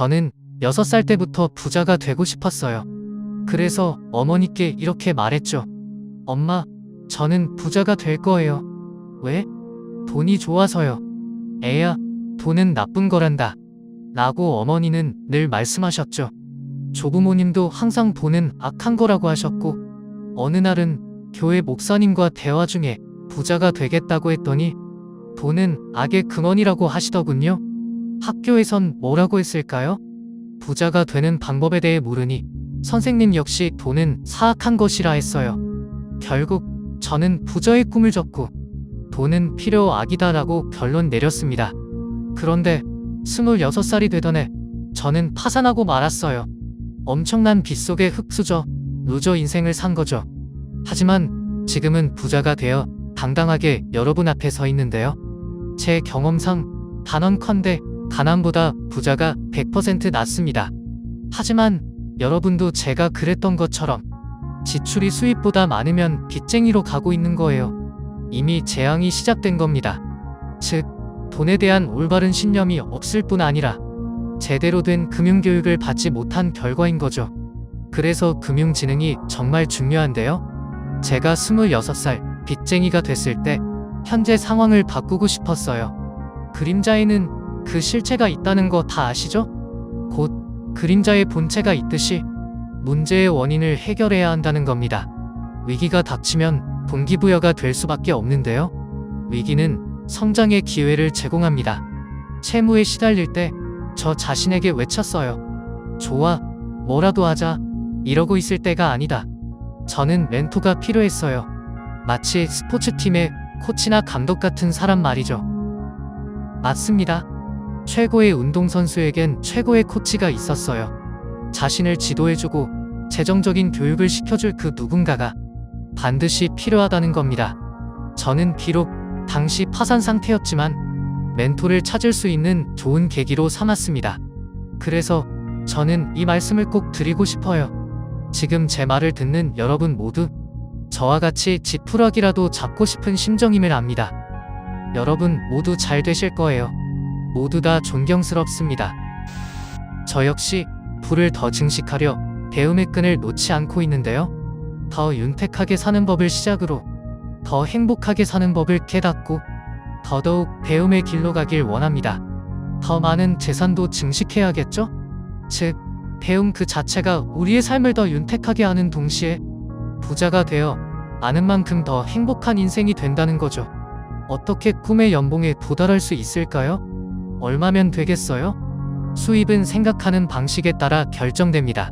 저는 6살 때부터 부자가 되고 싶었어요. 그래서 어머니께 이렇게 말했죠. 엄마, 저는 부자가 될 거예요. 왜? 돈이 좋아서요. 애야, 돈은 나쁜 거란다. 라고 어머니는 늘 말씀하셨죠. 조부모님도 항상 돈은 악한 거라고 하셨고, 어느 날은 교회 목사님과 대화 중에 부자가 되겠다고 했더니, 돈은 악의 근원이라고 하시더군요. 학교에선 뭐라고 했을까요? 부자가 되는 방법에 대해 물으니, 선생님 역시 돈은 사악한 것이라 했어요. 결국 저는 부자의 꿈을 졌고, 돈은 필요 악이다라고 결론 내렸습니다. 그런데 26살이 되던 해 저는 파산하고 말았어요. 엄청난 빚 속에 흙수저, 루저 인생을 산 거죠. 하지만 지금은 부자가 되어 당당하게 여러분 앞에 서 있는데요. 제 경험상 단언컨대 가난보다 부자가 100% 낫습니다. 하지만 여러분도 제가 그랬던 것처럼 지출이 수입보다 많으면 빚쟁이로 가고 있는 거예요. 이미 재앙이 시작된 겁니다. 즉, 돈에 대한 올바른 신념이 없을 뿐 아니라 제대로 된 금융교육을 받지 못한 결과인 거죠. 그래서 금융지능이 정말 중요한데요. 제가 26살 빚쟁이가 됐을 때 현재 상황을 바꾸고 싶었어요. 그림자에는 그 실체가 있다는 거 다 아시죠? 곧 그림자의 본체가 있듯이 문제의 원인을 해결해야 한다는 겁니다. 위기가 닥치면 동기부여가 될 수밖에 없는데요. 위기는 성장의 기회를 제공합니다. 채무에 시달릴 때 저 자신에게 외쳤어요. 좋아, 뭐라도 하자. 이러고 있을 때가 아니다. 저는 멘토가 필요했어요. 마치 스포츠팀의 코치나 감독 같은 사람 말이죠. 맞습니다. 최고의 운동선수에겐 최고의 코치가 있었어요. 자신을 지도해주고 재정적인 교육을 시켜줄 그 누군가가 반드시 필요하다는 겁니다. 저는 비록 당시 파산 상태였지만 멘토를 찾을 수 있는 좋은 계기로 삼았습니다. 그래서 저는 이 말씀을 꼭 드리고 싶어요. 지금 제 말을 듣는 여러분 모두 저와 같이 지푸라기라도 잡고 싶은 심정임을 압니다. 여러분 모두 잘 되실 거예요. 모두 다 존경스럽습니다. 저 역시 불을 더 증식하려 배움의 끈을 놓지 않고 있는데요. 더 윤택하게 사는 법을 시작으로 더 행복하게 사는 법을 깨닫고 더더욱 배움의 길로 가길 원합니다. 더 많은 재산도 증식해야겠죠? 즉, 배움 그 자체가 우리의 삶을 더 윤택하게 하는 동시에 부자가 되어 아는 만큼 더 행복한 인생이 된다는 거죠. 어떻게 꿈의 연봉에 도달할 수 있을까요? 얼마면 되겠어요? 수입은 생각하는 방식에 따라 결정됩니다.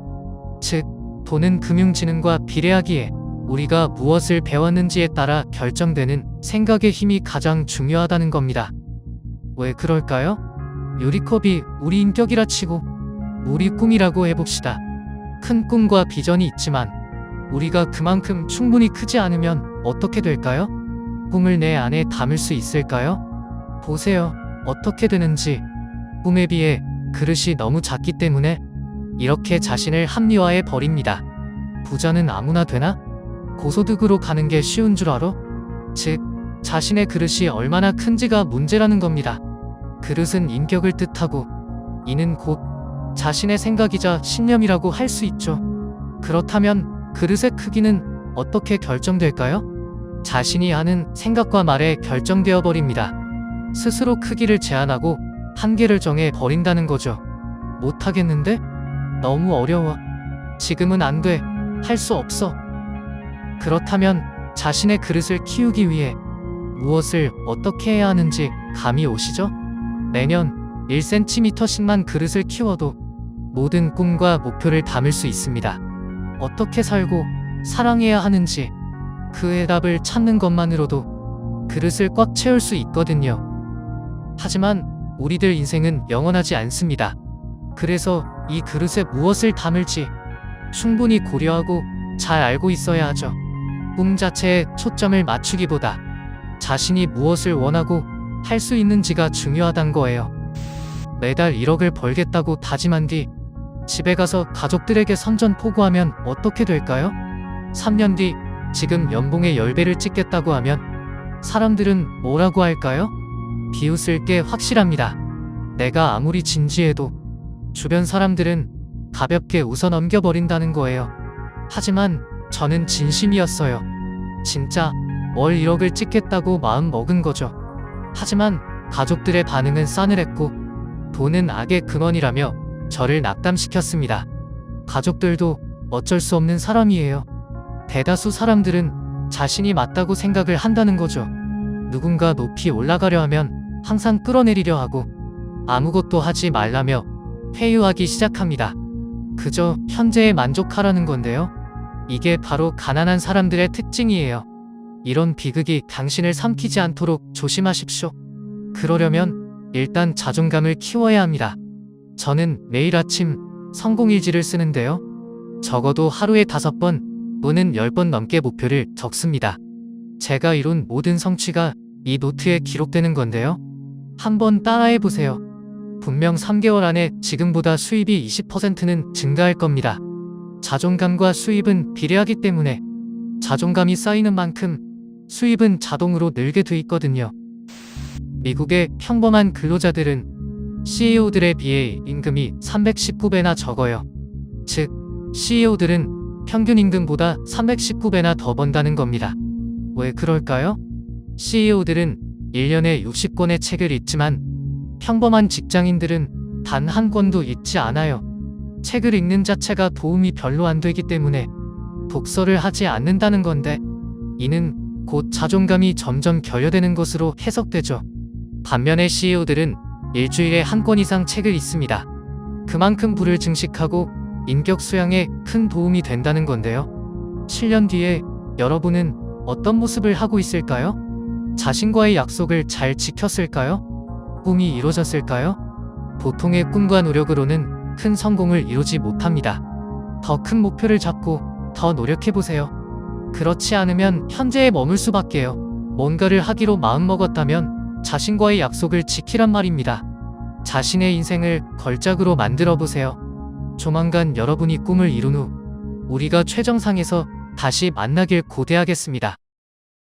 즉, 돈은 금융지능과 비례하기에 우리가 무엇을 배웠는지에 따라 결정되는 생각의 힘이 가장 중요하다는 겁니다. 왜 그럴까요? 유리컵이 우리 인격이라 치고 우리 꿈이라고 해봅시다. 큰 꿈과 비전이 있지만 우리가 그만큼 충분히 크지 않으면 어떻게 될까요? 꿈을 내 안에 담을 수 있을까요? 보세요. 어떻게 되는지. 꿈에 비해 그릇이 너무 작기 때문에 이렇게 자신을 합리화해 버립니다. 부자는 아무나 되나? 고소득으로 가는 게 쉬운 줄 알아? 즉, 자신의 그릇이 얼마나 큰지가 문제라는 겁니다. 그릇은 인격을 뜻하고, 이는 곧 자신의 생각이자 신념이라고 할 수 있죠. 그렇다면 그릇의 크기는 어떻게 결정될까요? 자신이 하는 생각과 말에 결정되어 버립니다. 스스로 크기를 제한하고 한계를 정해 버린다는 거죠. 못하겠는데? 너무 어려워. 지금은 안 돼. 할 수 없어. 그렇다면 자신의 그릇을 키우기 위해 무엇을 어떻게 해야 하는지 감이 오시죠? 매년 1cm씩만 그릇을 키워도 모든 꿈과 목표를 담을 수 있습니다. 어떻게 살고 사랑해야 하는지 그 해답을 찾는 것만으로도 그릇을 꽉 채울 수 있거든요. 하지만 우리들 인생은 영원하지 않습니다. 그래서 이 그릇에 무엇을 담을지 충분히 고려하고 잘 알고 있어야 하죠. 꿈 자체에 초점을 맞추기보다 자신이 무엇을 원하고 할 수 있는지가 중요하단 거예요. 매달 1억을 벌겠다고 다짐한 뒤 집에 가서 가족들에게 선전 포고하면 어떻게 될까요? 3년 뒤 지금 연봉의 10배를 찍겠다고 하면 사람들은 뭐라고 할까요? 비웃을 게 확실합니다. 내가 아무리 진지해도 주변 사람들은 가볍게 웃어 넘겨버린다는 거예요. 하지만 저는 진심이었어요. 진짜 월 1억을 찍겠다고 마음 먹은 거죠. 하지만 가족들의 반응은 싸늘했고 돈은 악의 근원이라며 저를 낙담시켰습니다. 가족들도 어쩔 수 없는 사람이에요. 대다수 사람들은 자신이 맞다고 생각을 한다는 거죠. 누군가 높이 올라가려 하면 항상 끌어내리려 하고 아무것도 하지 말라며 회유하기 시작합니다. 그저 현재에 만족하라는 건데요. 이게 바로 가난한 사람들의 특징이에요. 이런 비극이 당신을 삼키지 않도록 조심하십시오. 그러려면 일단 자존감을 키워야 합니다. 저는 매일 아침 성공일지를 쓰는데요. 적어도 하루에 다섯 번 또는 열 번 넘게 목표를 적습니다. 제가 이룬 모든 성취가 이 노트에 기록되는 건데요. 한번 따라해 보세요. 분명 3개월 안에 지금보다 수입이 20%는 증가할 겁니다. 자존감과 수입은 비례하기 때문에 자존감이 쌓이는 만큼 수입은 자동으로 늘게 돼 있거든요. 미국의 평범한 근로자들은 CEO들에 비해 임금이 319배나 적어요. 즉, CEO들은 평균 임금보다 319배나 더 번다는 겁니다. 왜 그럴까요? CEO들은 1년에 60권의 책을 읽지만 평범한 직장인들은 단 한 권도 읽지 않아요. 책을 읽는 자체가 도움이 별로 안 되기 때문에 독서를 하지 않는다는 건데 이는 곧 자존감이 점점 결여되는 것으로 해석되죠. 반면에 CEO들은 일주일에 한 권 이상 책을 읽습니다. 그만큼 부를 증식하고 인격 수양에 큰 도움이 된다는 건데요. 7년 뒤에 여러분은 어떤 모습을 하고 있을까요? 자신과의 약속을 잘 지켰을까요? 꿈이 이루어졌을까요? 보통의 꿈과 노력으로는 큰 성공을 이루지 못합니다. 더 큰 목표를 잡고 더 노력해보세요. 그렇지 않으면 현재에 머물 수밖에요. 뭔가를 하기로 마음먹었다면 자신과의 약속을 지키란 말입니다. 자신의 인생을 걸작으로 만들어 보세요. 조만간 여러분이 꿈을 이룬 후 우리가 최정상에서 다시 만나길 고대하겠습니다.